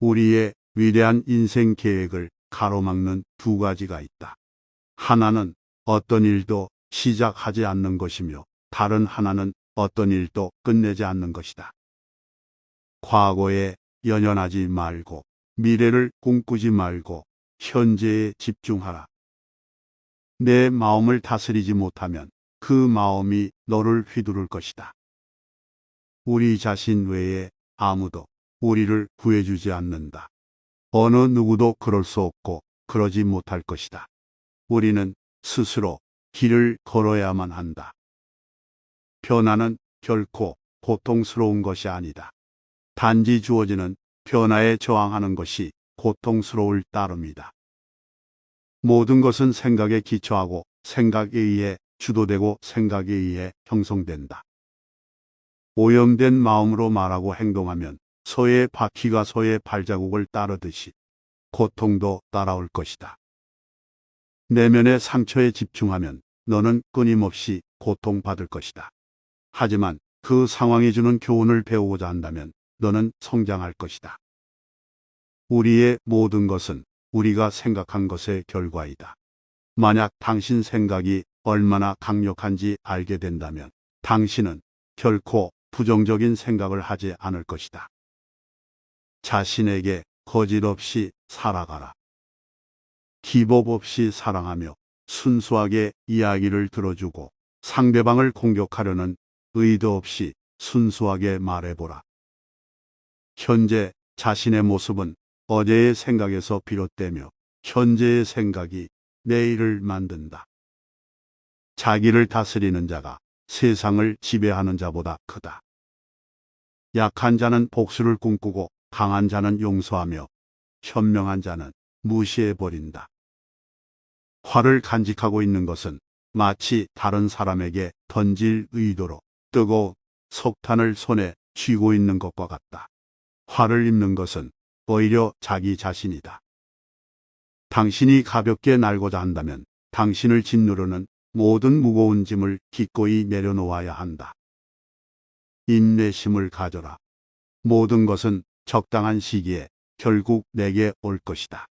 우리의 위대한 인생 계획을 가로막는 두 가지가 있다. 하나는 어떤 일도 시작하지 않는 것이며 다른 하나는 어떤 일도 끝내지 않는 것이다. 과거에 연연하지 말고 미래를 꿈꾸지 말고 현재에 집중하라. 내 마음을 다스리지 못하면 그 마음이 너를 휘두를 것이다. 우리 자신 외에 아무도 우리를 구해주지 않는다. 어느 누구도 그럴 수 없고 그러지 못할 것이다. 우리는 스스로 길을 걸어야만 한다. 변화는 결코 고통스러운 것이 아니다. 단지 주어지는 변화에 저항하는 것이 고통스러울 따름이다. 모든 것은 생각에 기초하고 생각에 의해 주도되고 생각에 의해 형성된다. 오염된 마음으로 말하고 행동하면 소의 바퀴가 소의 발자국을 따르듯이 고통도 따라올 것이다. 내면의 상처에 집중하면 너는 끊임없이 고통받을 것이다. 하지만 그 상황이 주는 교훈을 배우고자 한다면 너는 성장할 것이다. 우리의 모든 것은 우리가 생각한 것의 결과이다. 만약 당신 생각이 얼마나 강력한지 알게 된다면 당신은 결코 부정적인 생각을 하지 않을 것이다. 자신에게 거짓 없이 살아가라. 기복 없이 사랑하며 순수하게 이야기를 들어주고 상대방을 공격하려는 의도 없이 순수하게 말해보라. 현재 자신의 모습은 어제의 생각에서 비롯되며 현재의 생각이 내일을 만든다. 자기를 다스리는 자가 세상을 지배하는 자보다 크다. 약한 자는 복수를 꿈꾸고 강한 자는 용서하며 현명한 자는 무시해버린다. 화를 간직하고 있는 것은 마치 다른 사람에게 던질 의도로 뜨거운 석탄을 손에 쥐고 있는 것과 같다. 화를 입는 것은 오히려 자기 자신이다. 당신이 가볍게 날고자 한다면 당신을 짓누르는 모든 무거운 짐을 기꺼이 내려놓아야 한다. 인내심을 가져라. 모든 것은 적당한 시기에 결국 내게 올 것이다.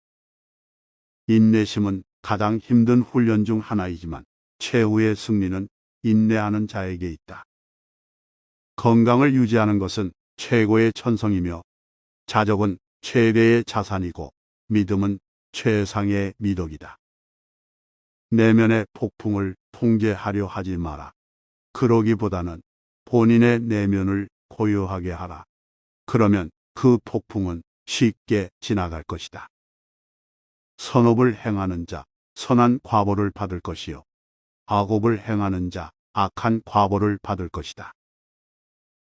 인내심은 가장 힘든 훈련 중 하나이지만 최후의 승리는 인내하는 자에게 있다. 건강을 유지하는 것은 최고의 천성이며 자적은 최대의 자산이고 믿음은 최상의 미덕이다. 내면의 폭풍을 통제하려 하지 마라. 그러기보다는 본인의 내면을 고요하게 하라. 그러면 그 폭풍은 쉽게 지나갈 것이다. 선업을 행하는 자, 선한 과보를 받을 것이요. 악업을 행하는 자, 악한 과보를 받을 것이다.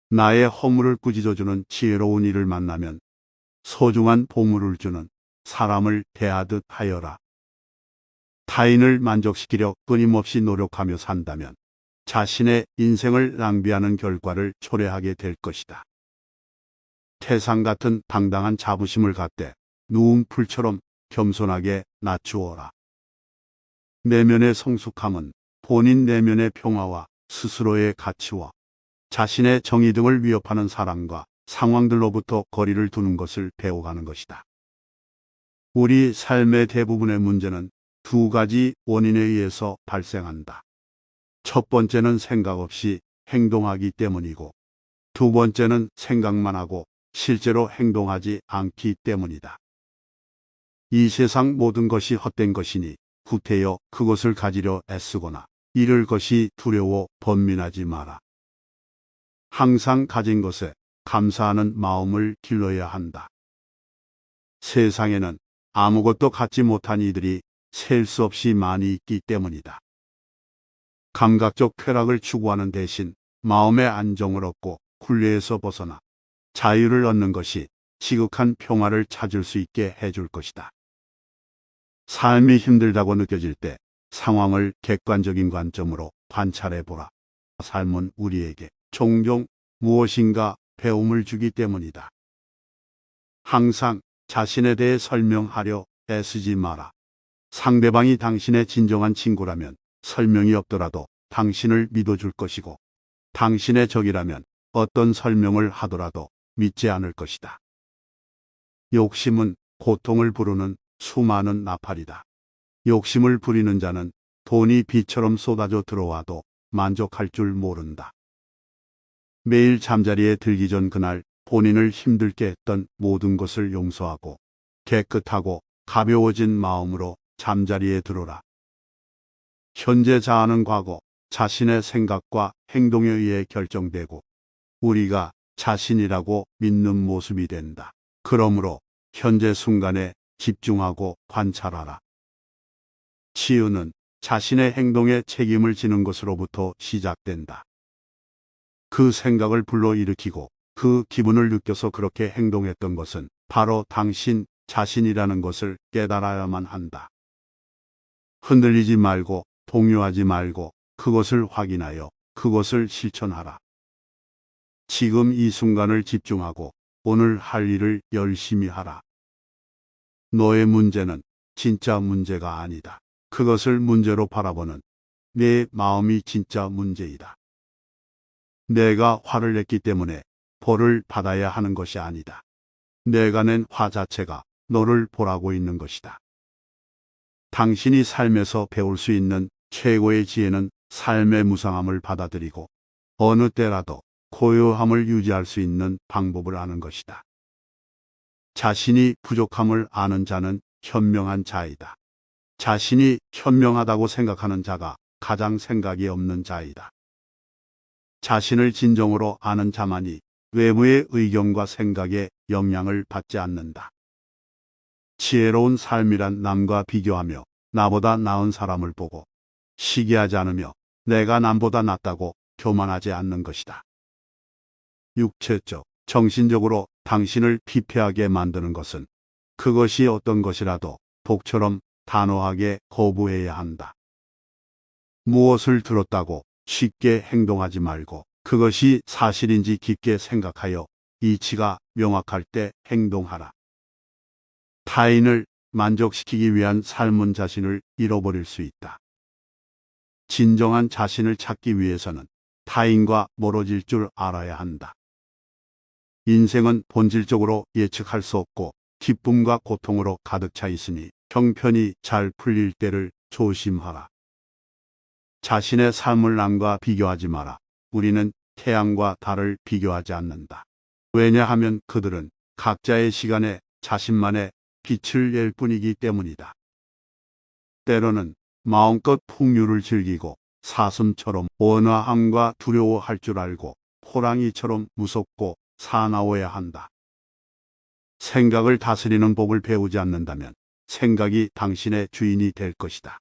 나의 허물을 꾸짖어주는 지혜로운 이를 만나면 소중한 보물을 주는 사람을 대하듯 하여라. 타인을 만족시키려 끊임없이 노력하며 산다면 자신의 인생을 낭비하는 결과를 초래하게 될 것이다. 태상 같은 당당한 자부심을 갖되 누운 풀처럼 겸손하게 낮추어라. 내면의 성숙함은 본인 내면의 평화와 스스로의 가치와 자신의 정의 등을 위협하는 사람과 상황들로부터 거리를 두는 것을 배워가는 것이다. 우리 삶의 대부분의 문제는 두 가지 원인에 의해서 발생한다. 첫 번째는 생각 없이 행동하기 때문이고, 두 번째는 생각만 하고 실제로 행동하지 않기 때문이다. 이 세상 모든 것이 헛된 것이니 후퇴여 그것을 가지려 애쓰거나 잃을 것이 두려워 번민하지 마라. 항상 가진 것에 감사하는 마음을 길러야 한다. 세상에는 아무것도 갖지 못한 이들이 셀 수 없이 많이 있기 때문이다. 감각적 쾌락을 추구하는 대신 마음의 안정을 얻고 굴레에서 벗어나 자유를 얻는 것이 지극한 평화를 찾을 수 있게 해줄 것이다. 삶이 힘들다고 느껴질 때 상황을 객관적인 관점으로 관찰해 보라. 삶은 우리에게 종종 무엇인가 배움을 주기 때문이다. 항상 자신에 대해 설명하려 애쓰지 마라. 상대방이 당신의 진정한 친구라면 설명이 없더라도 당신을 믿어줄 것이고, 당신의 적이라면 어떤 설명을 하더라도 믿지 않을 것이다. 욕심은 고통을 부르는 수많은 나팔이다. 욕심을 부리는 자는 돈이 비처럼 쏟아져 들어와도 만족할 줄 모른다. 매일 잠자리에 들기 전 그날 본인을 힘들게 했던 모든 것을 용서하고 깨끗하고 가벼워진 마음으로 잠자리에 들어라. 현재 자아는 과거, 자신의 생각과 행동에 의해 결정되고 우리가 자신이라고 믿는 모습이 된다. 그러므로 현재 순간에 집중하고 관찰하라. 치유는 자신의 행동에 책임을 지는 것으로부터 시작된다. 그 생각을 불러일으키고 그 기분을 느껴서 그렇게 행동했던 것은 바로 당신 자신이라는 것을 깨달아야만 한다. 흔들리지 말고 동요하지 말고 그것을 확인하여 그것을 실천하라. 지금 이 순간을 집중하고 오늘 할 일을 열심히 하라. 너의 문제는 진짜 문제가 아니다. 그것을 문제로 바라보는 내 마음이 진짜 문제이다. 내가 화를 냈기 때문에 벌을 받아야 하는 것이 아니다. 내가 낸 화 자체가 너를 보라고 있는 것이다. 당신이 삶에서 배울 수 있는 최고의 지혜는 삶의 무상함을 받아들이고 어느 때라도 고요함을 유지할 수 있는 방법을 아는 것이다. 자신이 부족함을 아는 자는 현명한 자이다. 자신이 현명하다고 생각하는 자가 가장 생각이 없는 자이다. 자신을 진정으로 아는 자만이 외부의 의견과 생각에 영향을 받지 않는다. 지혜로운 삶이란 남과 비교하며 나보다 나은 사람을 보고 시기하지 않으며 내가 남보다 낫다고 교만하지 않는 것이다. 육체적, 정신적으로 당신을 피폐하게 만드는 것은 그것이 어떤 것이라도 독처럼 단호하게 거부해야 한다. 무엇을 들었다고 쉽게 행동하지 말고 그것이 사실인지 깊게 생각하여 이치가 명확할 때 행동하라. 타인을 만족시키기 위한 삶은 자신을 잃어버릴 수 있다. 진정한 자신을 찾기 위해서는 타인과 멀어질 줄 알아야 한다. 인생은 본질적으로 예측할 수 없고 기쁨과 고통으로 가득 차 있으니 형편이 잘 풀릴 때를 조심하라. 자신의 삶을 남과 비교하지 마라. 우리는 태양과 달을 비교하지 않는다. 왜냐하면 그들은 각자의 시간에 자신만의 빛을 낼 뿐이기 때문이다. 때로는 마음껏 풍류를 즐기고 사슴처럼 원화함과 두려워할 줄 알고 호랑이처럼 무섭고 사나워야 한다. 생각을 다스리는 법을 배우지 않는다면 생각이 당신의 주인이 될 것이다.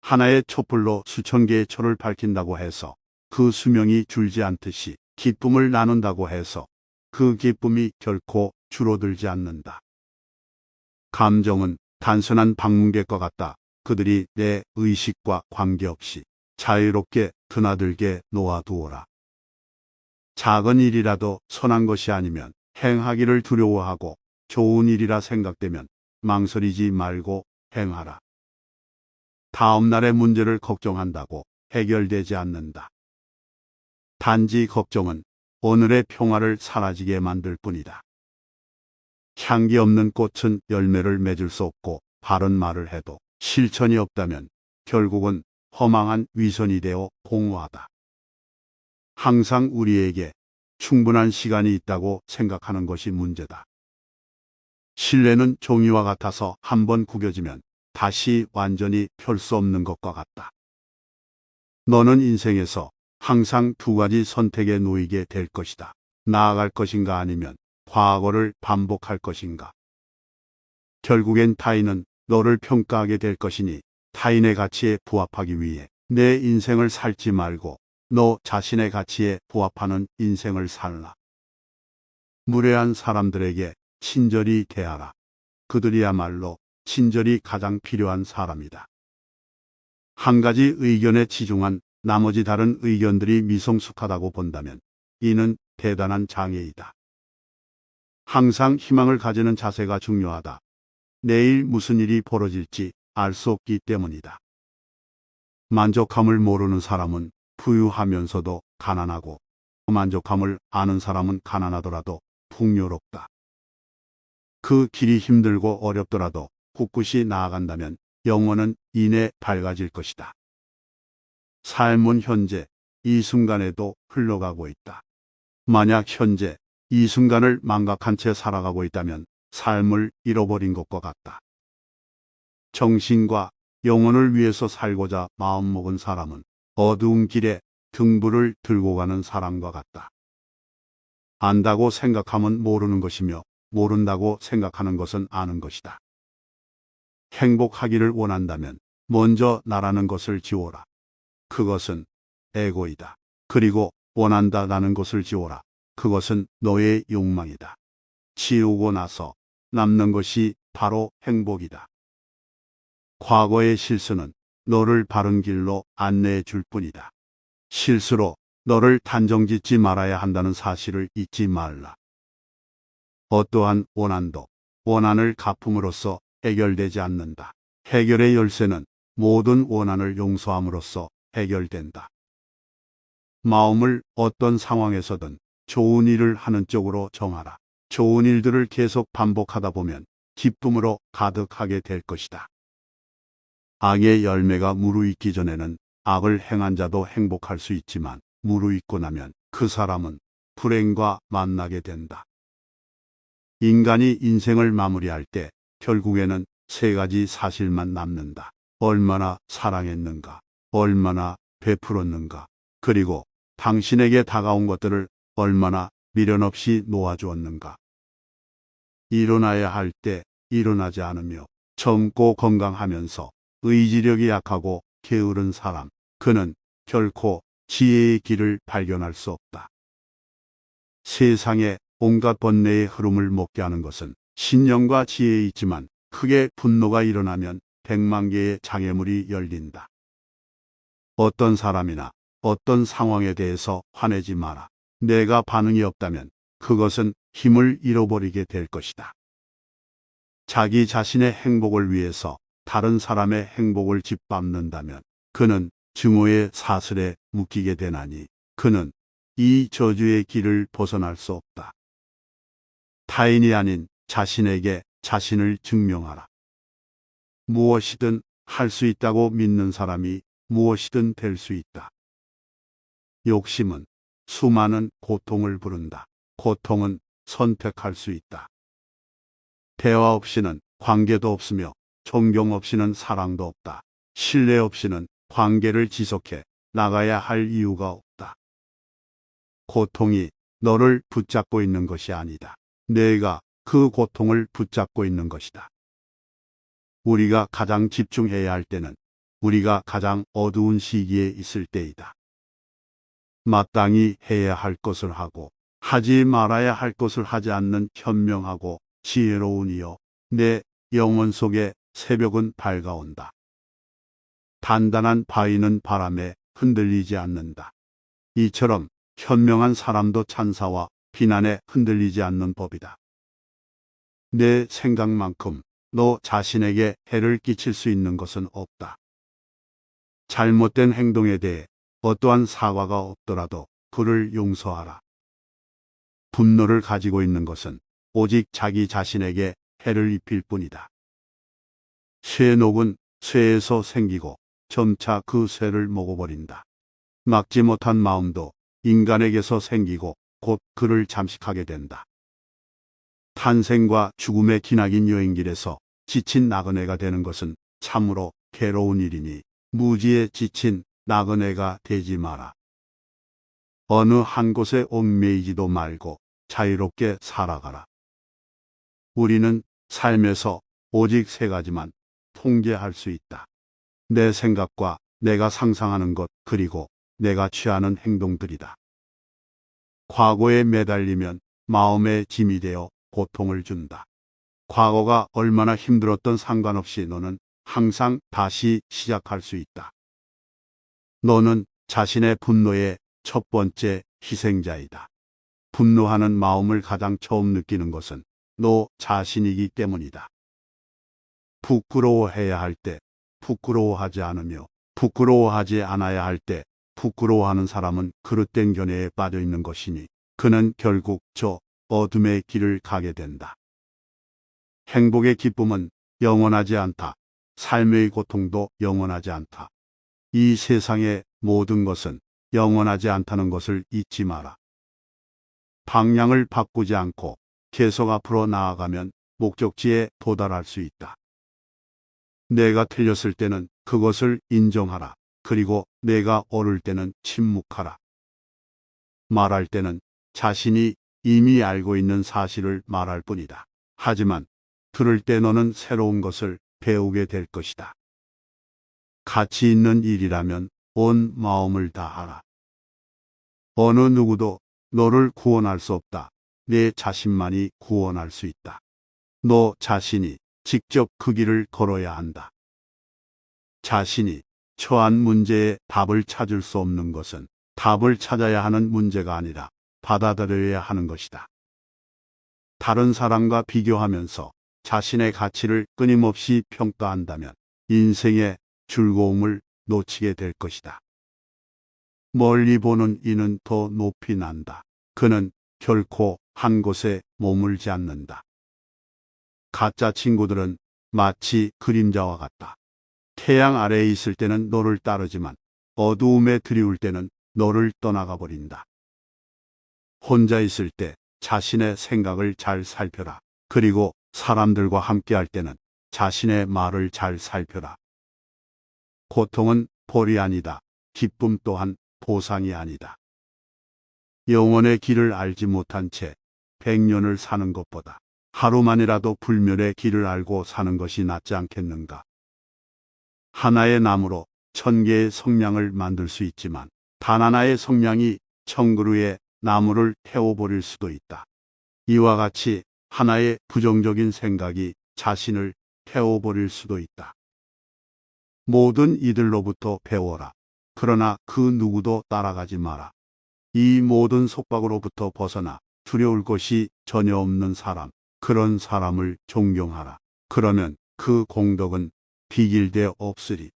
하나의 촛불로 수천 개의 철을 밝힌다고 해서 그 수명이 줄지 않듯이 기쁨을 나눈다고 해서 그 기쁨이 결코 줄어들지 않는다. 감정은 단순한 방문객과 같다. 그들이 내 의식과 관계없이 자유롭게 드나들게 놓아두어라. 작은 일이라도 선한 것이 아니면 행하기를 두려워하고 좋은 일이라 생각되면 망설이지 말고 행하라. 다음 날의 문제를 걱정한다고 해결되지 않는다. 단지 걱정은 오늘의 평화를 사라지게 만들 뿐이다. 향기 없는 꽃은 열매를 맺을 수 없고 바른 말을 해도 실천이 없다면 결국은 허망한 위선이 되어 공허하다. 항상 우리에게 충분한 시간이 있다고 생각하는 것이 문제다. 신뢰는 종이와 같아서 한번 구겨지면 다시 완전히 펼 수 없는 것과 같다. 너는 인생에서 항상 두 가지 선택에 놓이게 될 것이다. 나아갈 것인가 아니면 과거를 반복할 것인가. 결국엔 타인은 너를 평가하게 될 것이니 타인의 가치에 부합하기 위해 내 인생을 살지 말고 너 자신의 가치에 부합하는 인생을 살라. 무례한 사람들에게 친절히 대하라. 그들이야말로 친절이 가장 필요한 사람이다. 한 가지 의견에 치중한 나머지 다른 의견들이 미성숙하다고 본다면 이는 대단한 장애이다. 항상 희망을 가지는 자세가 중요하다. 내일 무슨 일이 벌어질지 알 수 없기 때문이다. 만족함을 모르는 사람은 부유하면서도 가난하고 만족함을 아는 사람은 가난하더라도 풍요롭다. 그 길이 힘들고 어렵더라도 꿋꿋이 나아간다면 영혼은 이내 밝아질 것이다. 삶은 현재 이 순간에도 흘러가고 있다. 만약 현재 이 순간을 망각한 채 살아가고 있다면 삶을 잃어버린 것과 같다. 정신과 영혼을 위해서 살고자 마음먹은 사람은 어두운 길에 등불을 들고 가는 사람과 같다. 안다고 생각하면 모르는 것이며 모른다고 생각하는 것은 아는 것이다. 행복하기를 원한다면 먼저 나라는 것을 지워라. 그것은 에고이다. 그리고 원한다라는 것을 지워라. 그것은 너의 욕망이다. 지우고 나서 남는 것이 바로 행복이다. 과거의 실수는 너를 바른 길로 안내해 줄 뿐이다. 실수로 너를 단정짓지 말아야 한다는 사실을 잊지 말라. 어떠한 원한도 원한을 갚음으로써 해결되지 않는다. 해결의 열쇠는 모든 원한을 용서함으로써 해결된다. 마음을 어떤 상황에서든 좋은 일을 하는 쪽으로 정하라. 좋은 일들을 계속 반복하다 보면 기쁨으로 가득하게 될 것이다. 악의 열매가 무르익기 전에는 악을 행한 자도 행복할 수 있지만 무르익고 나면 그 사람은 불행과 만나게 된다. 인간이 인생을 마무리할 때 결국에는 세 가지 사실만 남는다. 얼마나 사랑했는가, 얼마나 베풀었는가, 그리고 당신에게 다가온 것들을 얼마나 미련 없이 놓아주었는가. 일어나야 할 때 일어나지 않으며 젊고 건강하면서 의지력이 약하고 게으른 사람, 그는 결코 지혜의 길을 발견할 수 없다. 세상에 온갖 번뇌의 흐름을 먹게 하는 것은 신념과 지혜에 있지만 크게 분노가 일어나면 백만 개의 장애물이 열린다. 어떤 사람이나 어떤 상황에 대해서 화내지 마라. 내가 반응이 없다면 그것은 힘을 잃어버리게 될 것이다. 자기 자신의 행복을 위해서 다른 사람의 행복을 짓밟는다면 그는 증오의 사슬에 묶이게 되나니 그는 이 저주의 길을 벗어날 수 없다. 타인이 아닌 자신에게 자신을 증명하라. 무엇이든 할 수 있다고 믿는 사람이 무엇이든 될 수 있다. 욕심은 수많은 고통을 부른다. 고통은 선택할 수 있다. 대화 없이는 관계도 없으며 존경 없이는 사랑도 없다. 신뢰 없이는 관계를 지속해 나가야 할 이유가 없다. 고통이 너를 붙잡고 있는 것이 아니다. 내가 그 고통을 붙잡고 있는 것이다. 우리가 가장 집중해야 할 때는 우리가 가장 어두운 시기에 있을 때이다. 마땅히 해야 할 것을 하고 하지 말아야 할 것을 하지 않는 현명하고 지혜로운 이여 내 영혼 속에 새벽은 밝아온다. 단단한 바위는 바람에 흔들리지 않는다. 이처럼 현명한 사람도 찬사와 비난에 흔들리지 않는 법이다. 내 생각만큼 너 자신에게 해를 끼칠 수 있는 것은 없다. 잘못된 행동에 대해 어떠한 사과가 없더라도 그를 용서하라. 분노를 가지고 있는 것은 오직 자기 자신에게 해를 입힐 뿐이다. 쇠녹은 쇠에서 생기고 점차 그 쇠를 먹어버린다. 막지 못한 마음도 인간에게서 생기고 곧 그를 잠식하게 된다. 탄생과 죽음의 기나긴 여행길에서 지친 나그네가 되는 것은 참으로 괴로운 일이니 무지에 지친 나그네가 되지 마라. 어느 한 곳에 얽매이지도 말고 자유롭게 살아가라. 우리는 삶에서 오직 세 가지만 통제할 수 있다. 내 생각과 내가 상상하는 것 그리고 내가 취하는 행동들이다. 과거에 매달리면 마음의 짐이 되어 고통을 준다. 과거가 얼마나 힘들었던 상관없이 너는 항상 다시 시작할 수 있다. 너는 자신의 분노의 첫 번째 희생자이다. 분노하는 마음을 가장 처음 느끼는 것은 너 자신이기 때문이다. 부끄러워해야 할 때 부끄러워하지 않으며 부끄러워하지 않아야 할 때 부끄러워하는 사람은 그릇된 견해에 빠져 있는 것이니 그는 결국 저 어둠의 길을 가게 된다. 행복의 기쁨은 영원하지 않다. 삶의 고통도 영원하지 않다. 이 세상의 모든 것은 영원하지 않다는 것을 잊지 마라. 방향을 바꾸지 않고 계속 앞으로 나아가면 목적지에 도달할 수 있다. 내가 틀렸을 때는 그것을 인정하라. 그리고 내가 옳을 때는 침묵하라. 말할 때는 자신이 이미 알고 있는 사실을 말할 뿐이다. 하지만 들을 때 너는 새로운 것을 배우게 될 것이다. 가치 있는 일이라면 온 마음을 다하라. 어느 누구도 너를 구원할 수 없다. 내 자신만이 구원할 수 있다. 너 자신이 직접 그 길을 걸어야 한다. 자신이 처한 문제에 답을 찾을 수 없는 것은 답을 찾아야 하는 문제가 아니라 받아들여야 하는 것이다. 다른 사람과 비교하면서 자신의 가치를 끊임없이 평가한다면 인생의 즐거움을 놓치게 될 것이다. 멀리 보는 이는 더 높이 난다. 그는 결코 한 곳에 머물지 않는다. 가짜 친구들은 마치 그림자와 같다. 태양 아래에 있을 때는 너를 따르지만 어두움에 들이울 때는 너를 떠나가 버린다. 혼자 있을 때 자신의 생각을 잘 살펴라. 그리고 사람들과 함께 할 때는 자신의 말을 잘 살펴라. 고통은 벌이 아니다. 기쁨 또한 보상이 아니다. 영원의 길을 알지 못한 채 백년을 사는 것보다 하루만이라도 불멸의 길을 알고 사는 것이 낫지 않겠는가. 하나의 나무로 천 개의 성냥을 만들 수 있지만 단 하나의 성냥이 천 그루의 나무를 태워버릴 수도 있다. 이와 같이 하나의 부정적인 생각이 자신을 태워버릴 수도 있다. 모든 이들로부터 배워라. 그러나 그 누구도 따라가지 마라. 이 모든 속박으로부터 벗어나 두려울 것이 전혀 없는 사람, 그런 사람을 존경하라. 그러면 그 공덕은 비길대 없으리.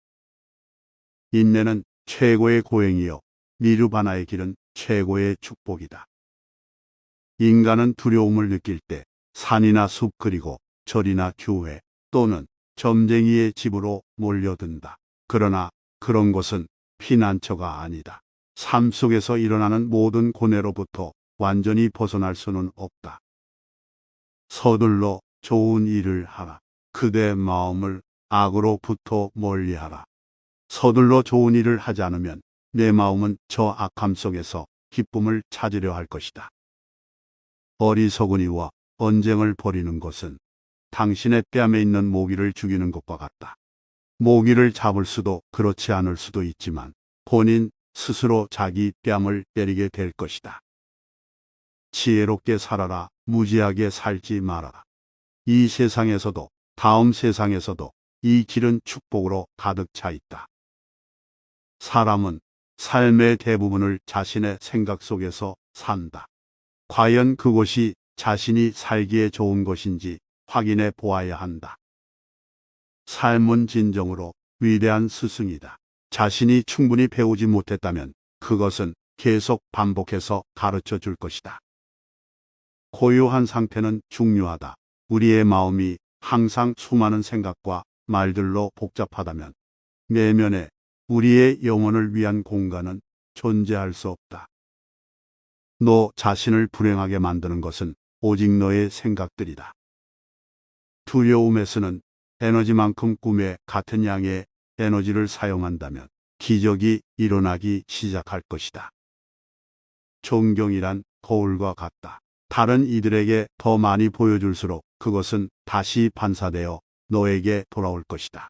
인내는 최고의 고행이요. 니르바나의 길은 최고의 축복이다. 인간은 두려움을 느낄 때 산이나 숲 그리고 절이나 교회 또는 점쟁이의 집으로 몰려든다. 그러나 그런 것은 피난처가 아니다. 삶 속에서 일어나는 모든 고뇌로부터 완전히 벗어날 수는 없다. 서둘러 좋은 일을 하라. 그대 마음을 악으로부터 멀리하라. 서둘러 좋은 일을 하지 않으면 내 마음은 저 악함 속에서 기쁨을 찾으려 할 것이다. 어리석은이와 언쟁을 벌이는 것은 당신의 뺨에 있는 모기를 죽이는 것과 같다. 모기를 잡을 수도 그렇지 않을 수도 있지만 본인 스스로 자기 뺨을 때리게 될 것이다. 지혜롭게 살아라, 무지하게 살지 말아라. 이 세상에서도 다음 세상에서도 이 길은 축복으로 가득 차 있다. 사람은 삶의 대부분을 자신의 생각 속에서 산다. 과연 그곳이 자신이 살기에 좋은 것인지 확인해 보아야 한다. 삶은 진정으로 위대한 스승이다. 자신이 충분히 배우지 못했다면 그것은 계속 반복해서 가르쳐 줄 것이다. 고요한 상태는 중요하다. 우리의 마음이 항상 수많은 생각과 말들로 복잡하다면 내면에 우리의 영혼을 위한 공간은 존재할 수 없다. 너 자신을 불행하게 만드는 것은 오직 너의 생각들이다. 두려움에서는 에너지만큼 꿈에 같은 양의 에너지를 사용한다면 기적이 일어나기 시작할 것이다. 존경이란 거울과 같다. 다른 이들에게 더 많이 보여줄수록 그것은 다시 반사되어 너에게 돌아올 것이다.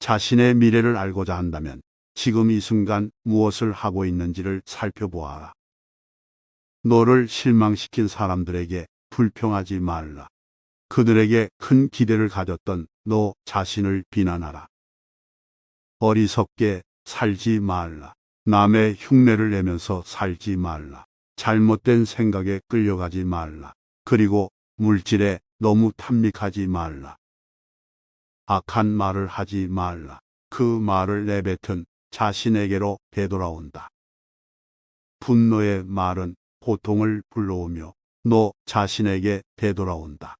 자신의 미래를 알고자 한다면 지금 이 순간 무엇을 하고 있는지를 살펴보아라. 너를 실망시킨 사람들에게 불평하지 말라. 그들에게 큰 기대를 가졌던 너 자신을 비난하라. 어리석게 살지 말라. 남의 흉내를 내면서 살지 말라. 잘못된 생각에 끌려가지 말라. 그리고 물질에 너무 탐닉하지 말라. 악한 말을 하지 말라. 그 말을 내뱉은 자신에게로 되돌아온다. 분노의 말은 고통을 불러오며 너 자신에게 되돌아온다.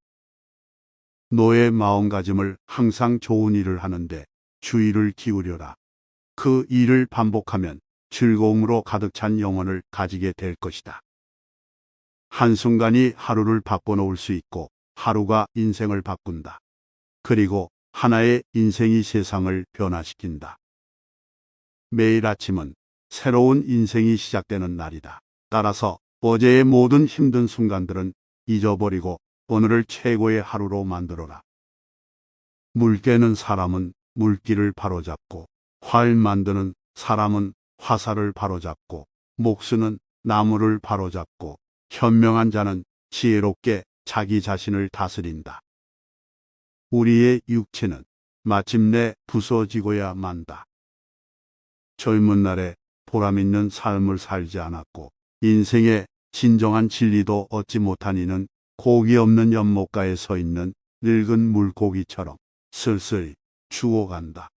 너의 마음가짐을 항상 좋은 일을 하는데 주의를 기울여라. 그 일을 반복하면 즐거움으로 가득 찬 영혼을 가지게 될 것이다. 한순간이 하루를 바꿔놓을 수 있고 하루가 인생을 바꾼다. 그리고 하나의 인생이 세상을 변화시킨다. 매일 아침은 새로운 인생이 시작되는 날이다. 따라서 어제의 모든 힘든 순간들은 잊어버리고 오늘을 최고의 하루로 만들어라. 물 깨는 사람은 물기를 바로잡고 활 만드는 사람은 화살을 바로잡고 목수는 나무를 바로잡고 현명한 자는 지혜롭게 자기 자신을 다스린다. 우리의 육체는 마침내 부서지고야 만다. 젊은 날에 보람 있는 삶을 살지 않았고 인생의 진정한 진리도 얻지 못한 이는 고기 없는 연못가에 서 있는 늙은 물고기처럼 슬슬 죽어간다.